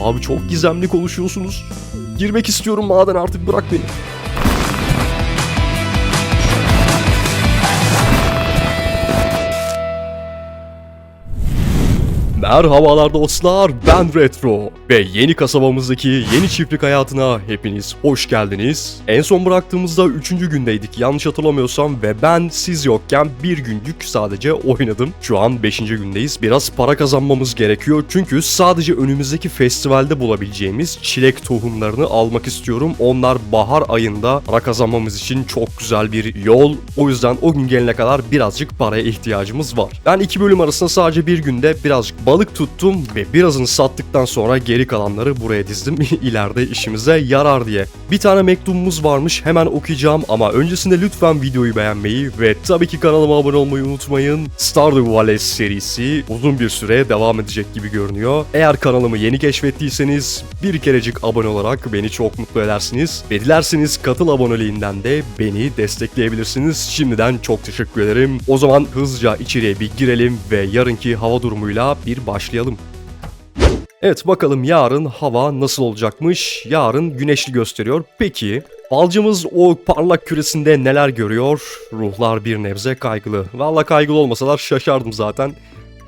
Abi çok gizemli konuşuyorsunuz. Girmek istiyorum maden artık bırak beni. Merhabalar dostlar, ben Retro ve yeni kasabamızdaki yeni çiftlik hayatına hepiniz hoş geldiniz. En son bıraktığımızda 3. gündeydik yanlış hatırlamıyorsam ve ben siz yokken bir günlük sadece oynadım. Şu an 5. gündeyiz. Biraz para kazanmamız gerekiyor çünkü sadece önümüzdeki festivalde bulabileceğimiz çilek tohumlarını almak istiyorum. Onlar bahar ayında para kazanmamız için çok güzel bir yol. O yüzden o gün gelene kadar birazcık paraya ihtiyacımız var. Ben iki bölüm arasında sadece bir günde birazcık balık tuttum ve birazını sattıktan sonra geri kalanları buraya dizdim. İleride işimize yarar diye. Bir tane mektubumuz varmış hemen okuyacağım ama öncesinde lütfen videoyu beğenmeyi ve tabii ki kanalıma abone olmayı unutmayın. Stardew Valley serisi uzun bir süre devam edecek gibi görünüyor. Eğer kanalımı yeni keşfettiyseniz bir kerecik abone olarak beni çok mutlu edersiniz. Ve dilerseniz katıl aboneliğinden de beni destekleyebilirsiniz. Şimdiden çok teşekkür ederim. O zaman hızlıca içeriye bir girelim ve yarınki hava durumuyla bir başlayalım. Evet bakalım yarın hava nasıl olacakmış? Yarın güneşli gösteriyor. Peki balcımız o parlak küresinde neler görüyor? Ruhlar bir nebze kaygılı. Valla kaygılı olmasalar şaşardım zaten.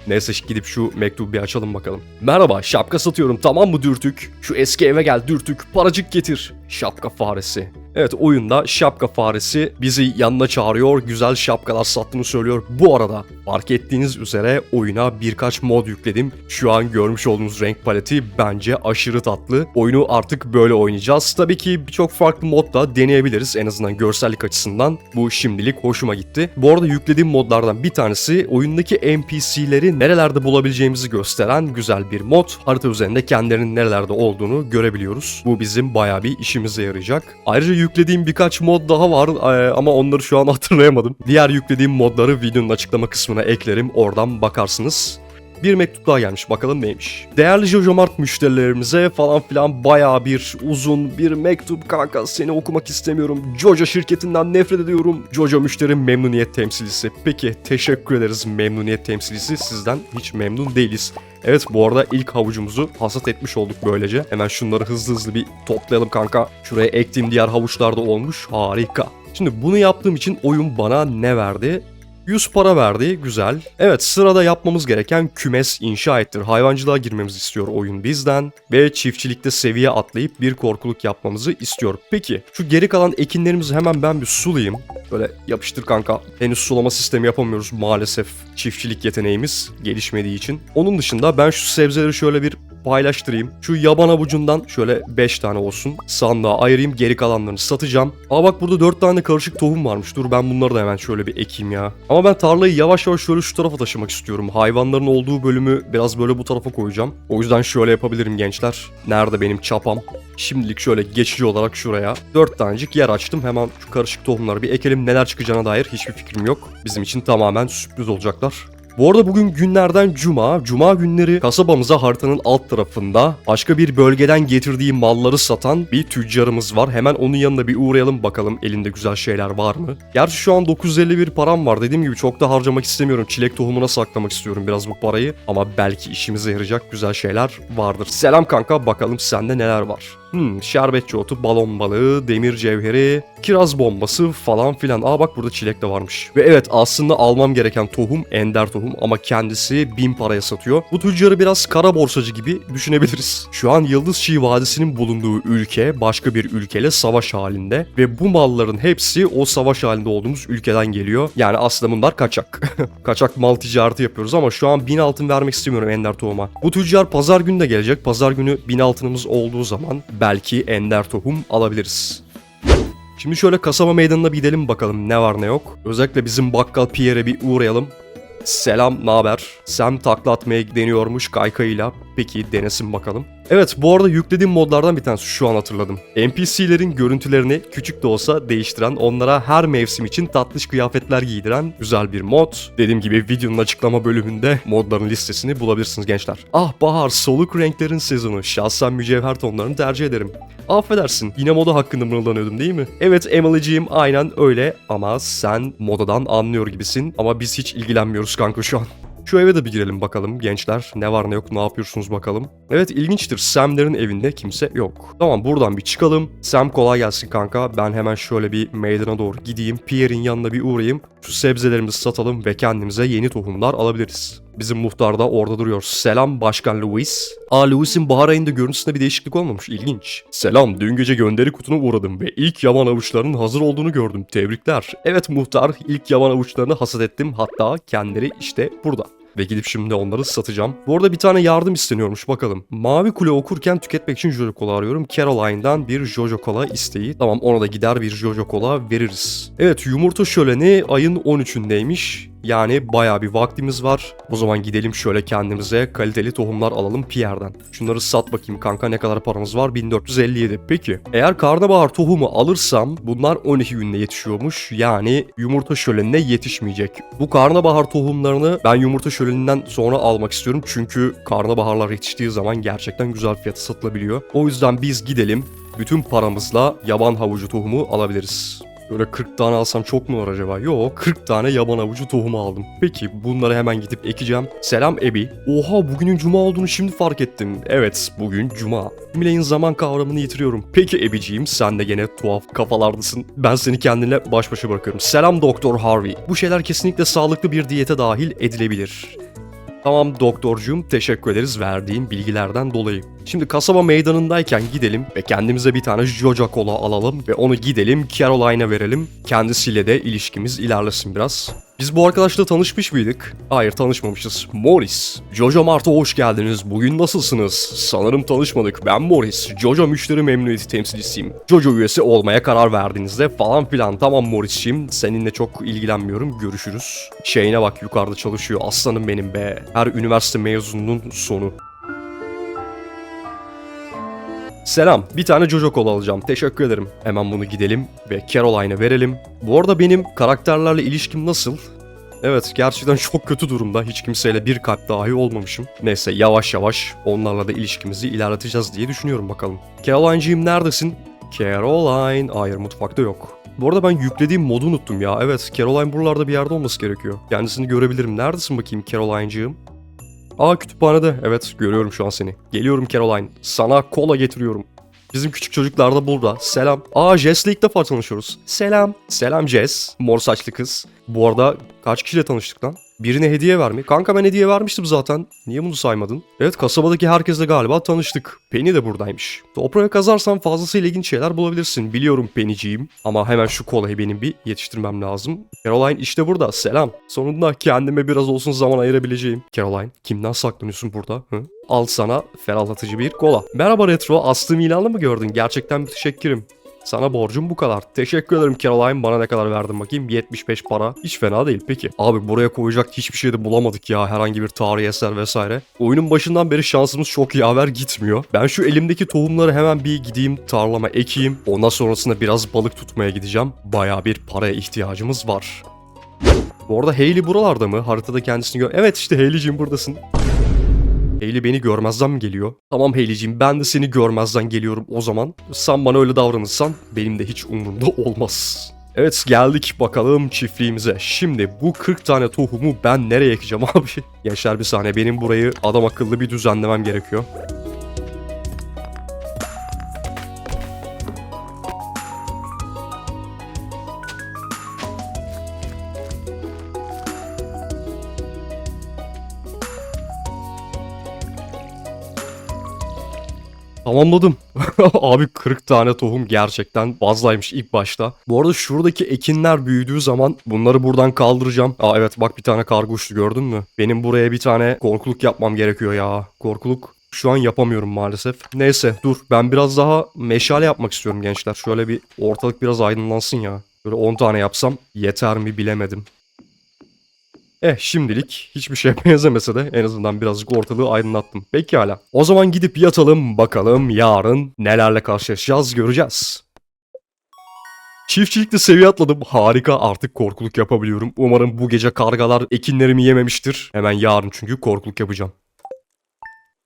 Neyse gidip şu mektubu bir açalım bakalım. Merhaba şapka satıyorum tamam mı dürtük? Şu eski eve gel dürtük paracık getir. Şapka faresi. Evet oyunda şapka faresi bizi yanına çağırıyor. Güzel şapkalar sattığını söylüyor. Bu arada fark ettiğiniz üzere oyuna birkaç mod yükledim. Şu an görmüş olduğunuz renk paleti bence aşırı tatlı. Oyunu artık böyle oynayacağız. Tabii ki birçok farklı mod da deneyebiliriz en azından görsellik açısından. Bu şimdilik hoşuma gitti. Bu arada yüklediğim modlardan bir tanesi oyundaki NPC'leri nerelerde bulabileceğimizi gösteren güzel bir mod. Harita üzerinde kendilerinin nerelerde olduğunu görebiliyoruz. Bu bizim bayağı bir işimize yarayacak. Ayrıca yüklediğim birkaç mod daha var ama onları şu an hatırlayamadım. Diğer yüklediğim modları videonun açıklama kısmına eklerim. Oradan bakarsınız. Bir mektup daha gelmiş bakalım neymiş. Değerli Jojomart müşterilerimize falan filan bayağı bir uzun bir mektup kanka seni okumak istemiyorum. Jojo şirketinden nefret ediyorum. Jojo müşteri memnuniyet temsilcisi. Peki teşekkür ederiz memnuniyet temsilcisi. Sizden hiç memnun değiliz. Evet bu arada ilk havucumuzu hasat etmiş olduk böylece. Hemen şunları hızlı hızlı bir toplayalım kanka. Şuraya ektiğim diğer havuçlar da olmuş. Harika. Şimdi bunu yaptığım için oyun bana ne verdi? 100 para verdi, güzel. Evet sırada yapmamız gereken kümes inşa ettir. Hayvancılığa girmemizi istiyor oyun bizden. Ve çiftçilikte seviye atlayıp bir korkuluk yapmamızı istiyor. Peki şu geri kalan ekinlerimizi hemen ben bir sulayayım. Böyle yapıştır kanka. Henüz sulama sistemi yapamıyoruz maalesef. Çiftçilik yeteneğimiz gelişmediği için. Onun dışında ben şu sebzeleri şöyle bir paylaştırayım. Şu yaban avucundan şöyle 5 tane olsun. Sandığa ayırayım geri kalanlarını satacağım. Aa bak burada 4 tane karışık tohum varmış. Dur ben bunları da hemen şöyle bir ekeyim ya. Ama ben tarlayı yavaş yavaş şöyle şu tarafa taşımak istiyorum. Hayvanların olduğu bölümü biraz böyle bu tarafa koyacağım. O yüzden şöyle yapabilirim gençler. Nerede benim çapam? Şimdilik şöyle geçici olarak şuraya 4 tanecik yer açtım. Hemen şu karışık tohumları bir ekelim. Neler çıkacağına dair hiçbir fikrim yok. Bizim için tamamen sürpriz olacaklar. Bu arada bugün günlerden cuma. Cuma günleri kasabamıza haritanın alt tarafında başka bir bölgeden getirdiği malları satan bir tüccarımız var. Hemen onun yanına bir uğrayalım bakalım elinde güzel şeyler var mı? Gerçi şu an 951 param var. Dediğim gibi çok da harcamak istemiyorum. Çilek tohumuna saklamak istiyorum biraz bu parayı. Ama belki işimize yarayacak güzel şeyler vardır. Selam kanka bakalım sende neler var? Hmm, şerbetçi otu, balon balığı, demir cevheri, kiraz bombası falan filan. Aa bak burada çilek de varmış. Ve evet aslında almam gereken tohum ender tohum ama kendisi bin paraya satıyor. Bu tüccarı biraz kara borsacı gibi düşünebiliriz. Şu an Yıldız Çiğ Vadisi'nin bulunduğu ülke başka bir ülkeyle savaş halinde ve bu malların hepsi o savaş halinde olduğumuz ülkeden geliyor. Yani aslında bunlar kaçak. kaçak mal ticareti yapıyoruz ama şu an bin altın vermek istemiyorum ender tohuma. Bu tüccar pazar günü de gelecek. Pazar günü bin altınımız olduğu zaman belki ender tohum alabiliriz. Şimdi şöyle kasaba meydanına bir gidelim bakalım ne var ne yok. Özellikle bizim bakkal Pierre'e bir uğrayalım. Selam, ne haber? Sam takla atmaya deniyormuş kaykayıyla. Peki denesin bakalım. Evet bu arada yüklediğim modlardan bir tanesi şu an hatırladım. NPC'lerin görüntülerini küçük de olsa değiştiren, onlara her mevsim için tatlış kıyafetler giydiren güzel bir mod. Dediğim gibi videonun açıklama bölümünde modların listesini bulabilirsiniz gençler. Ah bahar, soluk renklerin sezonu. Şahsen mücevher tonlarını tercih ederim. Affedersin yine moda hakkında mırıldanıyordum değil mi? Evet Emily'ciğim aynen öyle ama sen modadan anlıyor gibisin ama biz hiç ilgilenmiyoruz kanka şu an. Şu eve de bir girelim bakalım gençler. Ne var ne yok ne yapıyorsunuz bakalım. Evet ilginçtir. Sam'lerin evinde kimse yok. Tamam buradan bir çıkalım. Sam kolay gelsin kanka. Ben hemen şöyle bir meydana doğru gideyim. Pierre'in yanına bir uğrayayım. Şu sebzelerimizi satalım ve kendimize yeni tohumlar alabiliriz. Bizim muhtar da orada duruyor. Selam Başkan Louis. Aa Louis'in bahar ayında görüntüsünde bir değişiklik olmamış. İlginç. Selam. Dün gece gönderi kutuna uğradım ve ilk yaban avuçlarının hazır olduğunu gördüm. Tebrikler. Evet muhtar ilk yaban avuçlarını hasat ettim. Hatta kendileri işte burada. Ve gidip şimdi onları satacağım. Bu arada bir tane yardım isteniyormuş bakalım. Mavi Kule okurken tüketmek için Jojo Cola arıyorum. Caroline'dan bir Jojo Cola isteği. Tamam ona da gider bir Jojo Cola veririz. Evet yumurta şöleni ayın 13'ündeymiş. Yani baya bir vaktimiz var. O zaman gidelim şöyle kendimize kaliteli tohumlar alalım Pierre'den. Şunları sat bakayım kanka ne kadar paramız var? 1457. Peki eğer karnabahar tohumu alırsam bunlar 12 günde yetişiyormuş. Yani yumurta şölenine yetişmeyecek. Bu karnabahar tohumlarını ben yumurta şöleninden sonra almak istiyorum. Çünkü karnabaharlar yetiştiği zaman gerçekten güzel fiyata satılabiliyor. O yüzden biz gidelim bütün paramızla yaban havucu tohumu alabiliriz. Böyle 40 tane alsam çok mu var acaba? Yo 40 tane yaban avucu tohumu aldım. Peki bunları hemen gidip ekeceğim. Selam Ebi. Oha bugünün cuma olduğunu şimdi fark ettim. Evet bugün cuma. Mile'in zaman kavramını yitiriyorum. Peki Ebiciğim sen de gene tuhaf kafalardasın. Ben seni kendinle baş başa bırakıyorum. Selam Doktor Harvey. Bu şeyler kesinlikle sağlıklı bir diyete dahil edilebilir. Tamam doktorcuğum teşekkür ederiz verdiğin bilgilerden dolayı. Şimdi kasaba meydanındayken gidelim ve kendimize bir tane Jojo Cola alalım ve onu gidelim Caroline'a verelim. Kendisiyle de ilişkimiz ilerlesin biraz. Biz bu arkadaşla tanışmış mıydık? Hayır tanışmamışız. Morris. Jojo Mart'a hoş geldiniz. Bugün nasılsınız? Sanırım tanışmadık. Ben Morris. Jojo müşteri memnuniyeti temsilcisiyim. Jojo üyesi olmaya karar verdiğinizde falan filan. Tamam Morris'ciğim. Seninle çok ilgilenmiyorum. Görüşürüz. Şeyine bak yukarıda çalışıyor. Aslanım benim be. Her üniversite mezununun sonu. Selam. Bir tane Jojo Cola alacağım. Teşekkür ederim. Hemen bunu gidelim ve Caroline'a verelim. Bu arada benim karakterlerle ilişkim nasıl? Evet gerçekten çok kötü durumda. Hiç kimseyle bir kalp dahi olmamışım. Neyse yavaş yavaş onlarla da ilişkimizi ilerleteceğiz diye düşünüyorum bakalım. Caroline'cığım neredesin? Caroline. Hayır mutfakta yok. Bu arada ben yüklediğim modu unuttum ya. Evet Caroline buralarda bir yerde olması gerekiyor. Kendisini görebilirim. Neredesin bakayım Caroline'cığım? Aa kütüphanede. Evet görüyorum şu an seni. Geliyorum Caroline. Sana kola getiriyorum. Bizim küçük çocuklar da burada. Selam. Aa Jess'le ilk defa tanışıyoruz. Selam. Selam Jess. Mor saçlı kız. Bu arada kaç kişiyle tanıştık lan? Birine hediye vermi. Kanka ben hediye vermiştim zaten. Niye bunu saymadın? Evet kasabadaki herkesle galiba tanıştık. Penny de buradaymış. Toprağa kazarsan fazlasıyla ilginç şeyler bulabilirsin. Biliyorum Penny'ciğim. Ama hemen şu kolayı benim bir yetiştirmem lazım. Caroline işte burada. Selam. Sonunda kendime biraz olsun zaman ayırabileceğim. Caroline kimden saklanıyorsun burada? Hı? Al sana ferahlatıcı bir kola. Merhaba Retro. Astığım ilanı mı gördün? Gerçekten müteşekkirim. Sana borcum bu kadar. Teşekkür ederim Caroline. Bana ne kadar verdin bakayım? 75 para. Hiç fena değil. Peki. Abi buraya koyacak hiçbir şey de bulamadık ya. Herhangi bir tarihi eser vesaire. Oyunun başından beri şansımız çok yaver gitmiyor. Ben şu elimdeki tohumları hemen bir gideyim tarlama ekeyim. Ondan sonrasında biraz balık tutmaya gideceğim. Baya bir paraya ihtiyacımız var. Bu arada Hayley buralarda mı? Haritada kendisini gör... Evet işte Hayley'ciğim buradasın. Hayley beni görmezden mi geliyor? Tamam Hayley'ciğim ben de seni görmezden geliyorum o zaman. Sen bana öyle davranırsan benim de hiç umurumda olmaz. Evet geldik bakalım çiftliğimize. Şimdi bu 40 tane tohumu ben nereye ekeceğim abi? Gençler bir saniye benim burayı adam akıllı bir düzenlemem gerekiyor. Tamamladım. Abi 40 tane tohum gerçekten fazlaymış ilk başta. Bu arada şuradaki ekinler büyüdüğü zaman bunları buradan kaldıracağım. Aa evet bak bir tane karga uçtu gördün mü? Benim buraya bir tane korkuluk yapmam gerekiyor ya. Korkuluk şu an yapamıyorum maalesef. Neyse dur ben biraz daha meşale yapmak istiyorum gençler. Şöyle bir ortalık biraz aydınlansın ya. Böyle 10 tane yapsam yeter mi bilemedim. Eh şimdilik hiçbir şeye benzemese de en azından birazcık ortalığı aydınlattım. Pekala. O zaman gidip yatalım bakalım yarın nelerle karşılaşacağız göreceğiz. Çiftçilikte seviye atladım. Harika artık korkuluk yapabiliyorum. Umarım bu gece kargalar ekinlerimi yememiştir. Hemen yarın çünkü korkuluk yapacağım.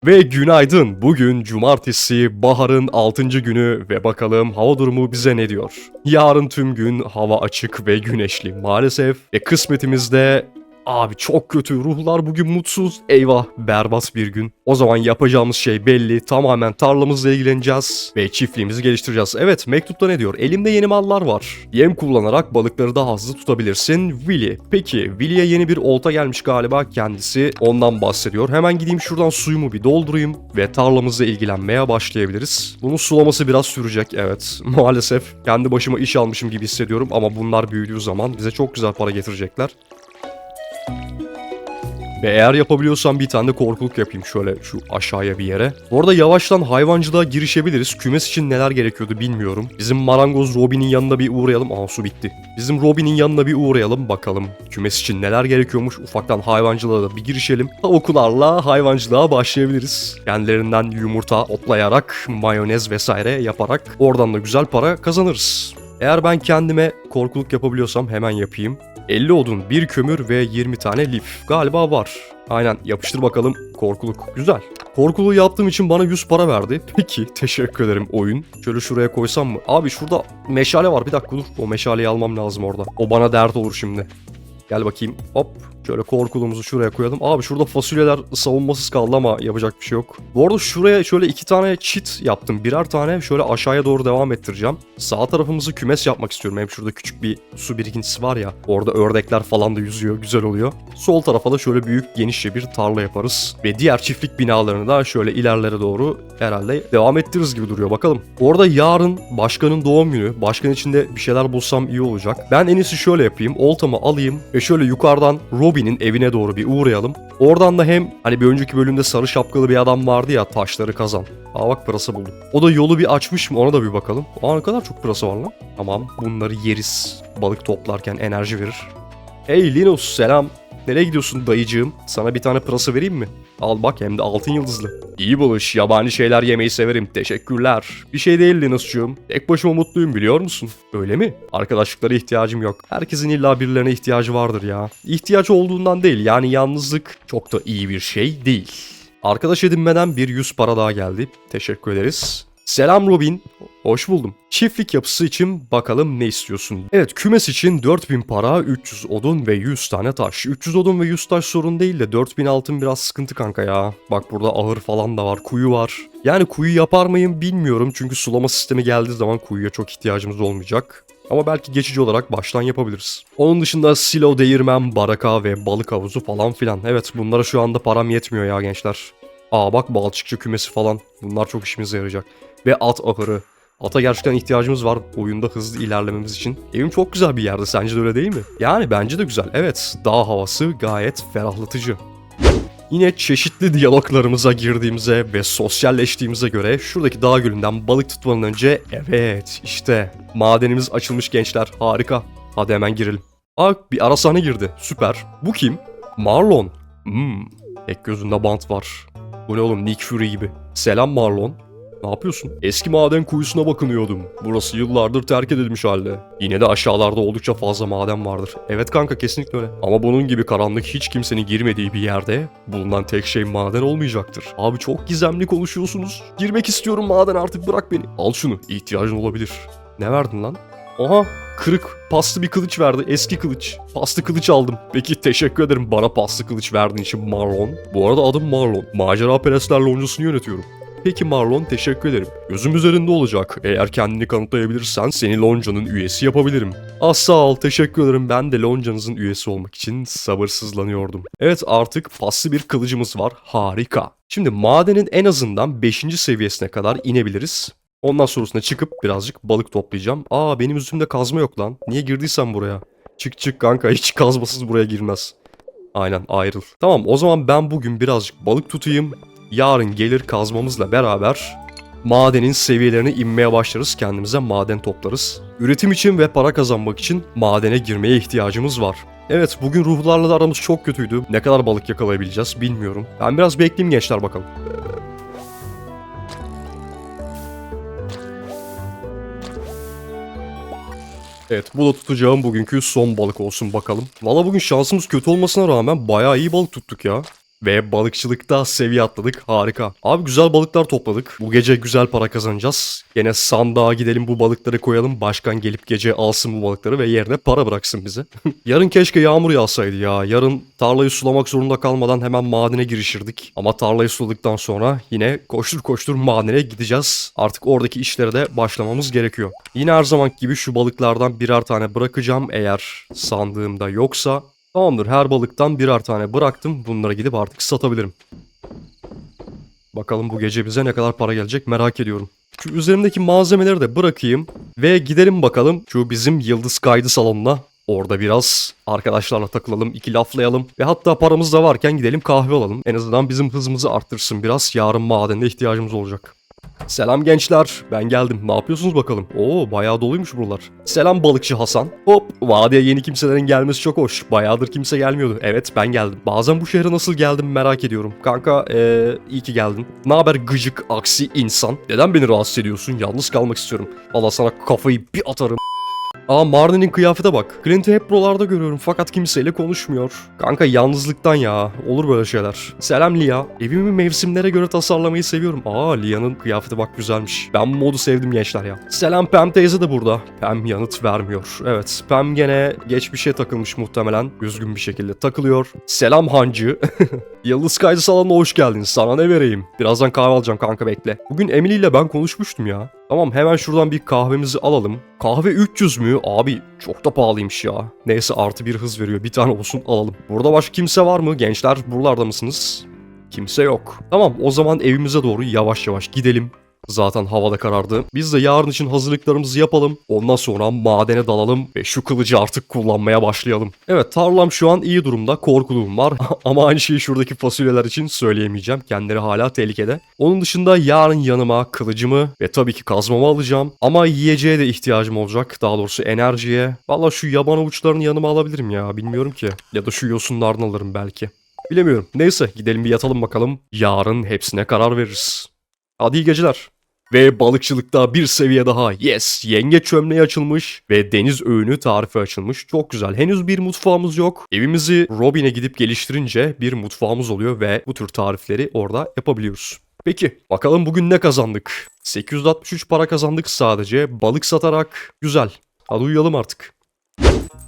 Ve günaydın. Bugün cumartesi, baharın 6. günü ve bakalım hava durumu bize ne diyor? Yarın tüm gün hava açık ve güneşli maalesef. E kısmetimizde Abi çok kötü. Ruhlar bugün mutsuz. Eyvah berbat bir gün. O zaman yapacağımız şey belli. Tamamen tarlamızla ilgileneceğiz ve çiftliğimizi geliştireceğiz. Evet mektupta ne diyor? Elimde yeni mallar var. Yem kullanarak balıkları daha hızlı tutabilirsin. Willy. Peki Willy'e yeni bir olta gelmiş galiba. Kendisi ondan bahsediyor. Hemen gideyim şuradan suyumu bir doldurayım ve tarlamızla ilgilenmeye başlayabiliriz. Bunun sulaması biraz sürecek evet. Maalesef kendi başıma iş almışım gibi hissediyorum ama bunlar büyüdüğü zaman bize çok güzel para getirecekler. Ve eğer yapabiliyorsam bir tane de korkuluk yapayım şöyle şu aşağıya bir yere. Bu arada yavaştan hayvancılığa girişebiliriz. Kümes için neler gerekiyordu bilmiyorum. Bizim marangoz Robin'in yanına bir uğrayalım. Aa su bitti. Bizim Robin'in yanına bir uğrayalım bakalım. Kümes için neler gerekiyormuş. Ufaktan hayvancılığa da bir girişelim. Tavuklarla hayvancılığa başlayabiliriz. Kendilerinden yumurta otlayarak, mayonez vesaire yaparak oradan da güzel para kazanırız. Eğer ben kendime korkuluk yapabiliyorsam hemen yapayım. 50 odun, 1 kömür ve 20 tane lif. Galiba var. Aynen yapıştır bakalım korkuluk. Güzel. Korkuluğu yaptığım için bana 100 para verdi. Peki teşekkür ederim oyun. Şöyle şuraya koysam mı? Abi şurada meşale var bir dakika dur. O meşaleyi almam lazım orada. O bana dert olur şimdi. Gel bakayım. Hop. Şöyle korkuluğumuzu şuraya koyalım. Abi şurada fasulyeler savunmasız kaldı ama yapacak bir şey yok. Bu arada şuraya şöyle iki tane çit yaptım. Birer tane şöyle aşağıya doğru devam ettireceğim. Sağ tarafımızı kümes yapmak istiyorum. Hem şurada küçük bir su birikintisi var ya. Orada ördekler falan da yüzüyor. Güzel oluyor. Sol tarafa da şöyle büyük genişçe bir tarla yaparız. Ve diğer çiftlik binalarını da şöyle ilerlere doğru herhalde devam ettiririz gibi duruyor. Bakalım. Orada yarın başkanın doğum günü. Başkan içinde bir şeyler bulsam iyi olacak. Ben en iyisi şöyle yapayım. Oltamı alayım ve şöyle yukarıdan Robin'in evine doğru bir uğrayalım. Oradan da hem hani bir önceki bölümde sarı şapkalı bir adam vardı ya taşları kazan. Aa bak pırasa buldum. O da yolu bir açmış mı ona da bir bakalım. Aa ne kadar çok pırasa var lan. Tamam bunları yeriz. Balık toplarken enerji verir. Hey Linus selam. Nereye gidiyorsun dayıcığım? Sana bir tane pırasa vereyim mi? Al bak hem de altın yıldızlı. İyi buluş. Yabani şeyler yemeyi severim. Teşekkürler. Bir şey değil Linus'cuğum. Tek başıma mutluyum biliyor musun? Öyle mi? Arkadaşlıklara ihtiyacım yok. Herkesin illa birilerine ihtiyacı vardır ya. İhtiyaç olduğundan değil. Yani yalnızlık çok da iyi bir şey değil. Arkadaş edinmeden bir 100 para daha geldi. Teşekkür ederiz. Selam Robin. Hoş buldum. Çiftlik yapısı için bakalım ne istiyorsun? Evet kümes için 4000 para, 300 odun ve 100 tane taş. 300 odun ve 100 taş sorun değil de 4000 altın biraz sıkıntı kanka ya. Bak burada ahır falan da var, kuyu var. Yani kuyu yapar mıyım bilmiyorum çünkü sulama sistemi geldiği zaman kuyuya çok ihtiyacımız olmayacak. Ama belki geçici olarak baştan yapabiliriz. Onun dışında silo, değirmen, baraka ve balık havuzu falan filan. Evet bunlara şu anda param yetmiyor ya gençler. Aa bak balçıkçı kümesi falan. Bunlar çok işimize yarayacak. Ve at ahırı. Ata gerçekten ihtiyacımız var oyunda hızlı ilerlememiz için. Evim çok güzel bir yerde sence de öyle değil mi? Yani bence de güzel. Evet dağ havası gayet ferahlatıcı. Yine çeşitli diyaloglarımıza girdiğimize ve sosyalleştiğimize göre şuradaki dağ gölünden balık tutmadan önce evet işte madenimiz açılmış gençler harika. Hadi hemen girelim. Aa bir arasane girdi süper. Bu kim? Marlon. Hmm tek gözünde bant var. Bu ne oğlum Nick Fury gibi. Selam Marlon. Ne yapıyorsun? Eski maden kuyusuna bakınıyordum. Burası yıllardır terk edilmiş halde. Yine de aşağılarda oldukça fazla maden vardır. Evet kanka kesinlikle öyle. Ama bunun gibi karanlık hiç kimsenin girmediği bir yerde bulunan tek şey maden olmayacaktır. Abi çok gizemli konuşuyorsunuz. Girmek istiyorum maden artık bırak beni. Al şunu ihtiyacın olabilir. Ne verdin lan? Oha kırık paslı bir kılıç verdi eski kılıç. Paslı kılıç aldım. Peki teşekkür ederim bana paslı kılıç verdiğin için Marlon. Bu arada adım Marlon. Macera perestler loncasını yönetiyorum. Peki Marlon teşekkür ederim. Gözüm üzerinde olacak. Eğer kendini kanıtlayabilirsen seni loncanın üyesi yapabilirim. Ah sağ ol teşekkür ederim. Ben de loncanızın üyesi olmak için sabırsızlanıyordum. Evet artık paslı bir kılıcımız var. Harika. Şimdi madenin en azından 5. seviyesine kadar inebiliriz. Ondan sonrasında çıkıp birazcık balık toplayacağım. Aa benim üstümde kazma yok lan. Niye girdiysen buraya? Çık çık kanka hiç kazmasız buraya girmez. Aynen ayrıl. Tamam o zaman ben bugün birazcık balık tutayım. Yarın gelir kazmamızla beraber madenin seviyelerini inmeye başlarız. Kendimize maden toplarız. Üretim için ve para kazanmak için madene girmeye ihtiyacımız var. Evet bugün ruhlarla da aramız çok kötüydü. Ne kadar balık yakalayabileceğiz bilmiyorum. Ben biraz bekleyeyim gençler bakalım. Evet bu da tutacağım bugünkü son balık olsun bakalım. Valla bugün şansımız kötü olmasına rağmen bayağı iyi balık tuttuk ya. Ve balıkçılıkta seviye atladık. Harika. Abi güzel balıklar topladık. Bu gece güzel para kazanacağız. Yine sandığa gidelim bu balıkları koyalım. Başkan gelip gece alsın bu balıkları ve yerine para bıraksın bize. Yarın keşke yağmur yağsaydı ya. Yarın tarlayı sulamak zorunda kalmadan hemen madene girişirdik. Ama tarlayı suladıktan sonra yine koştur koştur madene gideceğiz. Artık oradaki işlere de başlamamız gerekiyor. Yine her zaman gibi şu balıklardan birer tane bırakacağım eğer sandığımda yoksa. Tamamdır her balıktan birer tane bıraktım. Bunları gidip artık satabilirim. Bakalım bu gece bize ne kadar para gelecek merak ediyorum. Şu üzerimdeki malzemeleri de bırakayım ve gidelim bakalım şu bizim Yıldız Kaydı salonuna. Orada biraz arkadaşlarla takılalım, iki laflayalım ve hatta paramız da varken gidelim kahve alalım. En azından bizim hızımızı arttırsın biraz. Yarın madende ihtiyacımız olacak. Selam gençler, ben geldim. Ne yapıyorsunuz bakalım? Oo, bayağı doluymuş buralar. Selam balıkçı Hasan. Hop, vadiye yeni kimselerin gelmesi çok hoş. Bayağıdır kimse gelmiyordu. Evet, ben geldim. Bazen bu şehre nasıl geldim merak ediyorum. Kanka, ee, iyi ki geldin. Ne haber gıcık, aksi insan? Neden beni rahatsız ediyorsun? Yalnız kalmak istiyorum. Allah sana kafayı bir atarım. Aa Marnie'nin kıyafete bak. Clint'i hep buralarda görüyorum fakat kimseyle konuşmuyor. Kanka yalnızlıktan ya. Olur böyle şeyler. Selam Lia. Evimi mevsimlere göre tasarlamayı seviyorum. Aa Lia'nın kıyafeti bak güzelmiş. Ben bu modu sevdim gençler ya. Selam Pam teyze de burada. Pam yanıt vermiyor. Evet Pam gene geçmişe takılmış muhtemelen. Üzgün bir şekilde takılıyor. Selam Hancı. Yıldız kaydı salonuna hoş geldin. Sana ne vereyim? Birazdan kahve alacağım kanka bekle. Bugün Emily ile ben konuşmuştum ya. Tamam hemen şuradan bir kahvemizi alalım. Kahve 300 mü? Abi çok da pahalıymış ya. Neyse artı bir hız veriyor. Bir tane olsun alalım. Burada başka kimse var mı? Gençler buralarda mısınız? Kimse yok. Tamam o zaman evimize doğru yavaş yavaş gidelim. Zaten havada karardı. Biz de yarın için hazırlıklarımızı yapalım. Ondan sonra madene dalalım ve şu kılıcı artık kullanmaya başlayalım. Evet tarlam şu an iyi durumda. Korkuluğum var. Ama aynı şeyi şuradaki fasulyeler için söyleyemeyeceğim. Kendileri hala tehlikede. Onun dışında yarın yanıma kılıcımı ve tabii ki kazmamı alacağım. Ama yiyeceğe de ihtiyacım olacak. Daha doğrusu enerjiye. Valla şu yaban avuçlarını yanıma alabilirim ya. Bilmiyorum ki. Ya da şu yosunlardan alırım belki. Bilemiyorum. Neyse gidelim bir yatalım bakalım. Yarın hepsine karar veririz. Hadi iyi geceler. Ve balıkçılıkta bir seviye daha. Yes, yengeç çömleği açılmış ve deniz öğünü tarifi açılmış. Çok güzel. Henüz bir mutfağımız yok. Evimizi Robin'e gidip geliştirince bir mutfağımız oluyor ve bu tür tarifleri orada yapabiliyoruz. Peki, bakalım bugün ne kazandık? 863 para kazandık sadece balık satarak. Güzel. Hadi uyuyalım artık.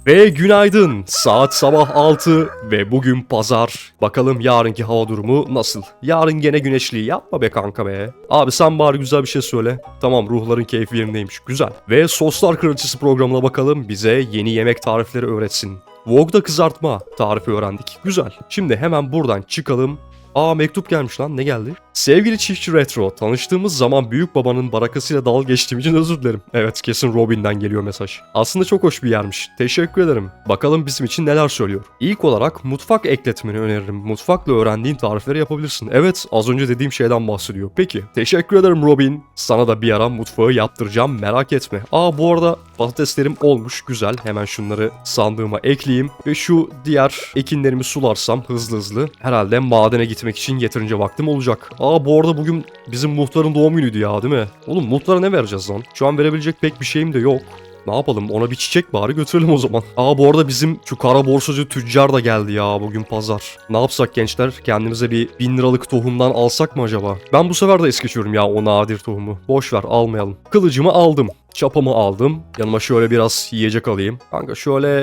Ve günaydın. Saat sabah 6 ve bugün pazar. Bakalım yarınki hava durumu nasıl? Yarın gene güneşli. Yapma be kanka be. Abi sen bari güzel bir şey söyle. Tamam ruhların keyfi yerindeymiş. Güzel. Ve Soslar Kraliçesi programına bakalım bize yeni yemek tarifleri öğretsin. Vogue'da kızartma tarifi öğrendik. Güzel. Şimdi hemen buradan çıkalım. Aa mektup gelmiş lan ne geldi? Sevgili çiftçi Retro, tanıştığımız zaman büyük babanın barakasıyla dalga geçtiğim için özür dilerim. Evet kesin Robin'den geliyor mesaj. Aslında çok hoş bir yermiş. Teşekkür ederim. Bakalım bizim için neler söylüyor. İlk olarak mutfak ekletmeni öneririm. Mutfakla öğrendiğin tarifleri yapabilirsin. Evet az önce dediğim şeyden bahsediyor. Peki teşekkür ederim Robin. Sana da bir ara mutfağı yaptıracağım merak etme. Aa bu arada patateslerim olmuş güzel. Hemen şunları sandığıma ekleyeyim. Ve şu diğer ekinlerimi sularsam hızlı hızlı herhalde madene gitmek için yeterince vaktim olacak. Aa bu arada bugün bizim muhtarın doğum günüydü ya değil mi? Oğlum muhtara ne vereceğiz lan? Şu an verebilecek pek bir şeyim de yok. Ne yapalım ona bir çiçek bari götürelim o zaman. Aa bu arada bizim şu kara borsacı tüccar da geldi ya bugün pazar. Ne yapsak gençler kendimize bir bin liralık tohumdan alsak mı acaba? Ben bu sefer de es geçiyorum ya o nadir tohumu. Boş ver almayalım. Kılıcımı aldım. Çapamı aldım. Yanıma şöyle biraz yiyecek alayım. Kanka şöyle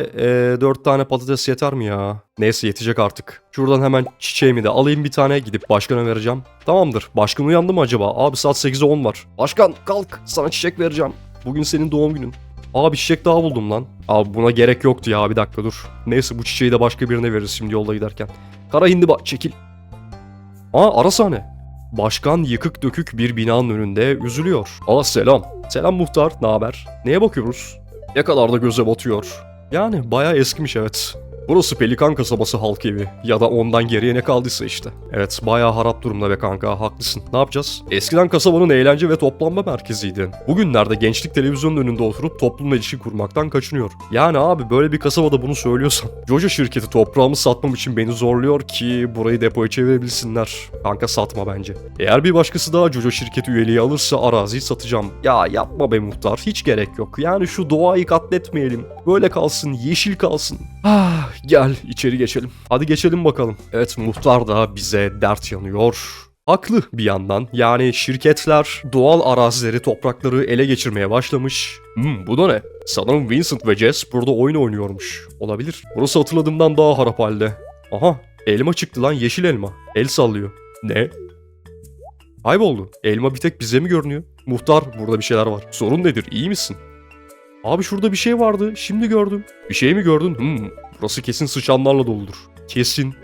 e, 4 tane patates yeter mi ya? Neyse yetecek artık. Şuradan hemen çiçeğimi de alayım bir tane gidip başkana vereceğim. Tamamdır. Başkan uyandı mı acaba? Abi saat 8'e 10 var. Başkan kalk sana çiçek vereceğim. Bugün senin doğum günün. Aa bir çiçek daha buldum lan. Abi buna gerek yoktu ya bir dakika dur. Neyse bu çiçeği de başka birine veririz şimdi yolda giderken. Kara hindiba çekil. Aa ara sahne. Başkan yıkık dökük bir binanın önünde üzülüyor. Aa selam. Selam muhtar, ne haber? Neye bakıyoruz? Ne kadar da göze batıyor. Yani bayağı eskimiş evet. Burası Pelikan kasabası halk evi. Ya da ondan geriye ne kaldıysa işte. Evet bayağı harap durumda be kanka haklısın. Ne yapacağız? Eskiden kasabanın eğlence ve toplanma merkeziydi. Bugünlerde gençlik televizyonun önünde oturup toplumla ilişki kurmaktan kaçınıyor. Yani abi böyle bir kasabada bunu söylüyorsan. Jojo şirketi toprağımı satmam için beni zorluyor ki burayı depoya çevirebilsinler. Kanka satma bence. Eğer bir başkası daha Jojo şirketi üyeliği alırsa araziyi satacağım. Ya yapma be muhtar hiç gerek yok. Yani şu doğayı katletmeyelim. Böyle kalsın yeşil kalsın. Ah gel içeri geçelim. Hadi geçelim bakalım. Evet muhtar da bize dert yanıyor. Haklı bir yandan. Yani şirketler doğal arazileri, toprakları ele geçirmeye başlamış. Hmm, bu da ne? Sanırım Vincent ve Jess burada oyun oynuyormuş. Olabilir. Burası hatırladığımdan daha harap halde. Aha, elma çıktı lan yeşil elma. El sallıyor. Ne? Kayboldu. Elma bir tek bize mi görünüyor? Muhtar burada bir şeyler var. Sorun nedir? İyi misin? Abi şurada bir şey vardı. Şimdi gördüm. Bir şey mi gördün? Hmm, burası kesin sıçanlarla doludur. Kesin.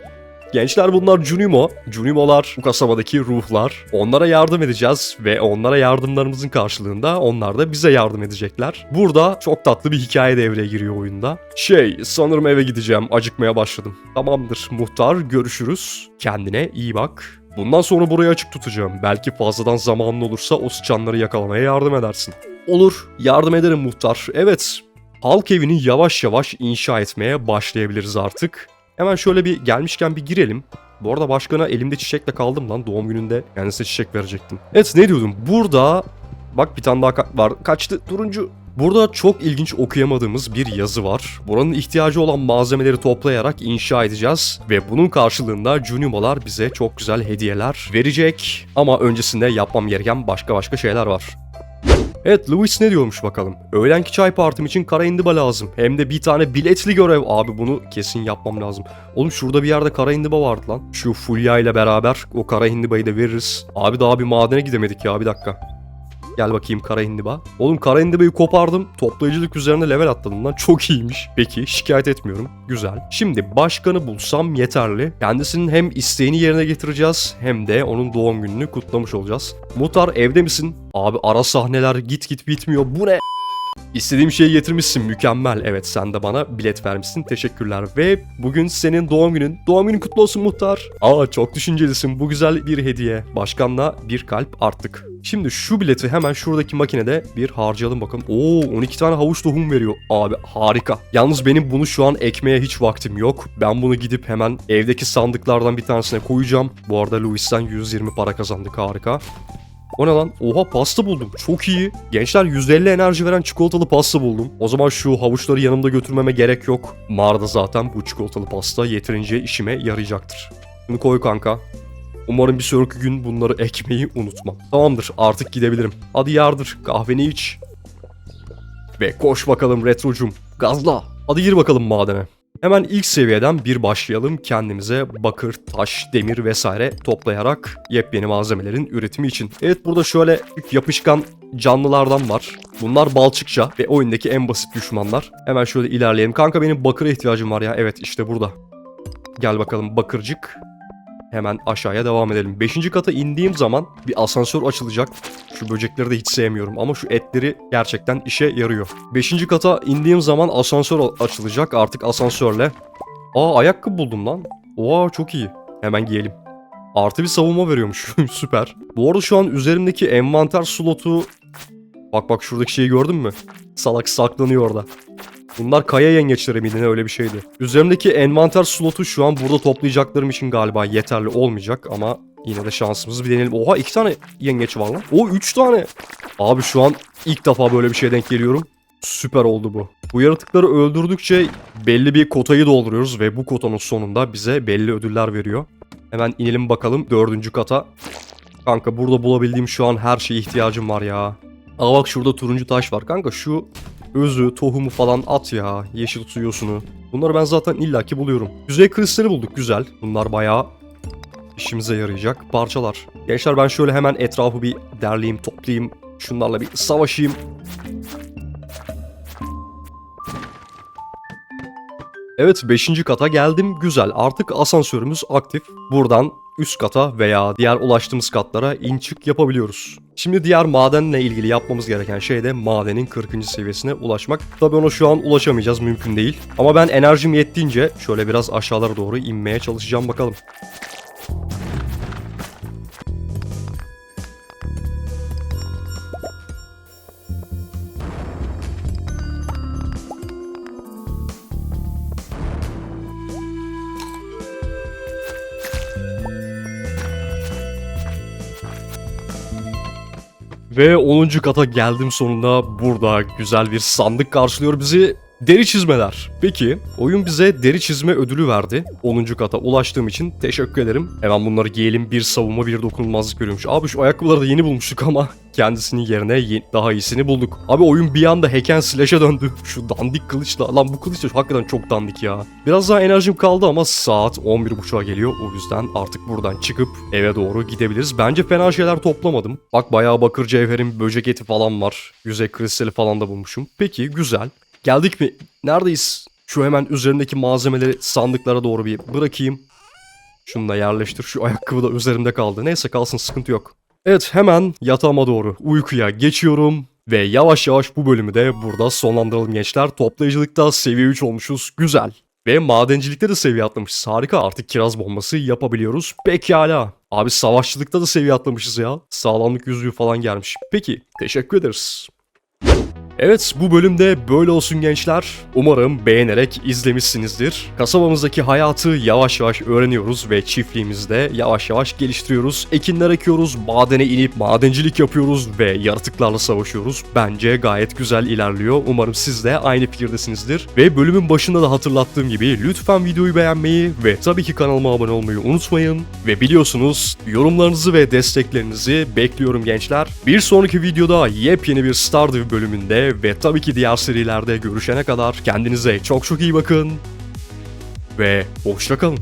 Gençler bunlar Junimo. Junimo'lar bu kasabadaki ruhlar. Onlara yardım edeceğiz ve onlara yardımlarımızın karşılığında onlar da bize yardım edecekler. Burada çok tatlı bir hikaye devreye giriyor oyunda. Şey, sanırım eve gideceğim. Acıkmaya başladım. Tamamdır muhtar, görüşürüz. Kendine iyi bak. Bundan sonra burayı açık tutacağım. Belki fazladan zamanın olursa o sıçanları yakalamaya yardım edersin. Olur, yardım ederim muhtar. Evet, halk evini yavaş yavaş inşa etmeye başlayabiliriz artık. Hemen şöyle bir gelmişken bir girelim. Bu arada başkana elimde çiçekle kaldım lan doğum gününde kendisine çiçek verecektim. Evet ne diyordum burada bak bir tane daha ka- var kaçtı turuncu. Burada çok ilginç okuyamadığımız bir yazı var. Buranın ihtiyacı olan malzemeleri toplayarak inşa edeceğiz ve bunun karşılığında Junimalar bize çok güzel hediyeler verecek. Ama öncesinde yapmam gereken başka başka şeyler var. Evet Lewis ne diyormuş bakalım. Öğlenki çay partim için kara indiba lazım. Hem de bir tane biletli görev. Abi bunu kesin yapmam lazım. Oğlum şurada bir yerde kara indiba vardı lan. Şu Fulya ile beraber o kara indibayı da veririz. Abi daha bir madene gidemedik ya bir dakika. Gel bakayım kara indiba. Oğlum kara indibayı kopardım. Toplayıcılık üzerine level atladım lan. Çok iyiymiş. Peki şikayet etmiyorum. Güzel. Şimdi başkanı bulsam yeterli. Kendisinin hem isteğini yerine getireceğiz hem de onun doğum gününü kutlamış olacağız. Muhtar evde misin? Abi ara sahneler git git bitmiyor. Bu ne? İstediğim şeyi getirmişsin mükemmel. Evet sen de bana bilet vermişsin teşekkürler. Ve bugün senin doğum günün. Doğum günün kutlu olsun muhtar. Aa çok düşüncelisin bu güzel bir hediye. Başkanla bir kalp arttık. Şimdi şu bileti hemen şuradaki makinede bir harcayalım bakalım. Oo 12 tane havuç tohum veriyor. Abi harika. Yalnız benim bunu şu an ekmeye hiç vaktim yok. Ben bunu gidip hemen evdeki sandıklardan bir tanesine koyacağım. Bu arada Louis'ten 120 para kazandık harika. O ne lan? Oha pasta buldum. Çok iyi. Gençler %50 enerji veren çikolatalı pasta buldum. O zaman şu havuçları yanımda götürmeme gerek yok. Mağarada zaten bu çikolatalı pasta yeterince işime yarayacaktır. Bunu koy kanka. Umarım bir sonraki gün bunları ekmeyi unutmam. Tamamdır artık gidebilirim. Hadi yardır kahveni iç. Ve koş bakalım retrocum. Gazla. Hadi gir bakalım madene. Hemen ilk seviyeden bir başlayalım. Kendimize bakır, taş, demir vesaire toplayarak yepyeni malzemelerin üretimi için. Evet burada şöyle yapışkan canlılardan var. Bunlar balçıkça ve oyundaki en basit düşmanlar. Hemen şöyle ilerleyelim. Kanka benim bakıra ihtiyacım var ya. Evet işte burada. Gel bakalım bakırcık. Hemen aşağıya devam edelim. Beşinci kata indiğim zaman bir asansör açılacak. Şu böcekleri de hiç sevmiyorum ama şu etleri gerçekten işe yarıyor. Beşinci kata indiğim zaman asansör açılacak artık asansörle. Aa ayakkabı buldum lan. Oha çok iyi. Hemen giyelim. Artı bir savunma veriyormuş. Süper. Bu arada şu an üzerimdeki envanter slotu... Bak bak şuradaki şeyi gördün mü? Salak saklanıyor orada. Bunlar kaya yengeçleri miydi ne öyle bir şeydi. Üzerimdeki envanter slotu şu an burada toplayacaklarım için galiba yeterli olmayacak ama yine de şansımızı bir deneyelim. Oha iki tane yengeç var lan. O üç tane. Abi şu an ilk defa böyle bir şeye denk geliyorum. Süper oldu bu. Bu yaratıkları öldürdükçe belli bir kotayı dolduruyoruz ve bu kotanın sonunda bize belli ödüller veriyor. Hemen inelim bakalım dördüncü kata. Kanka burada bulabildiğim şu an her şeye ihtiyacım var ya. Aa bak şurada turuncu taş var. Kanka şu özü, tohumu falan at ya. Yeşil su yosunu. Bunları ben zaten illaki buluyorum. Yüzey kristali bulduk güzel. Bunlar bayağı işimize yarayacak parçalar. Gençler ben şöyle hemen etrafı bir derleyeyim, toplayayım. Şunlarla bir savaşayım. Evet 5. kata geldim. Güzel. Artık asansörümüz aktif. Buradan üst kata veya diğer ulaştığımız katlara in çık yapabiliyoruz. Şimdi diğer madenle ilgili yapmamız gereken şey de madenin 40. seviyesine ulaşmak. Tabii ona şu an ulaşamayacağız mümkün değil. Ama ben enerjim yettiğince şöyle biraz aşağılara doğru inmeye çalışacağım bakalım. Ve 10. kata geldim sonunda. Burada güzel bir sandık karşılıyor bizi. Deri çizmeler. Peki oyun bize deri çizme ödülü verdi. 10. kata ulaştığım için teşekkür ederim. Hemen bunları giyelim. Bir savunma bir dokunulmazlık veriyormuş. Abi şu ayakkabıları da yeni bulmuştuk ama kendisinin yerine ye- daha iyisini bulduk. Abi oyun bir anda hack slash'e döndü. Şu dandik kılıçla. Lan bu kılıç da hakikaten çok dandik ya. Biraz daha enerjim kaldı ama saat 11.30'a geliyor. O yüzden artık buradan çıkıp eve doğru gidebiliriz. Bence fena şeyler toplamadım. Bak bayağı bakır cevherin böcek eti falan var. Yüzey kristali falan da bulmuşum. Peki güzel. Geldik mi? Neredeyiz? Şu hemen üzerindeki malzemeleri sandıklara doğru bir bırakayım. Şunu da yerleştir. Şu ayakkabı da üzerimde kaldı. Neyse kalsın sıkıntı yok. Evet hemen yatağıma doğru uykuya geçiyorum. Ve yavaş yavaş bu bölümü de burada sonlandıralım gençler. Toplayıcılıkta seviye 3 olmuşuz. Güzel. Ve madencilikte de seviye atlamışız. Harika artık kiraz bombası yapabiliyoruz. Pekala. Abi savaşçılıkta da seviye atlamışız ya. Sağlamlık yüzüğü falan gelmiş. Peki teşekkür ederiz. Evet bu bölümde böyle olsun gençler. Umarım beğenerek izlemişsinizdir. Kasabamızdaki hayatı yavaş yavaş öğreniyoruz ve çiftliğimizde yavaş yavaş geliştiriyoruz. Ekinler ekiyoruz, madene inip madencilik yapıyoruz ve yaratıklarla savaşıyoruz. Bence gayet güzel ilerliyor. Umarım siz de aynı fikirdesinizdir. Ve bölümün başında da hatırlattığım gibi lütfen videoyu beğenmeyi ve tabii ki kanalıma abone olmayı unutmayın. Ve biliyorsunuz yorumlarınızı ve desteklerinizi bekliyorum gençler. Bir sonraki videoda yepyeni bir Stardew bölümünde ve tabii ki diğer serilerde görüşene kadar kendinize çok çok iyi bakın. Ve hoşça kalın.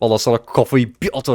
Valla sana kafayı bir atarım.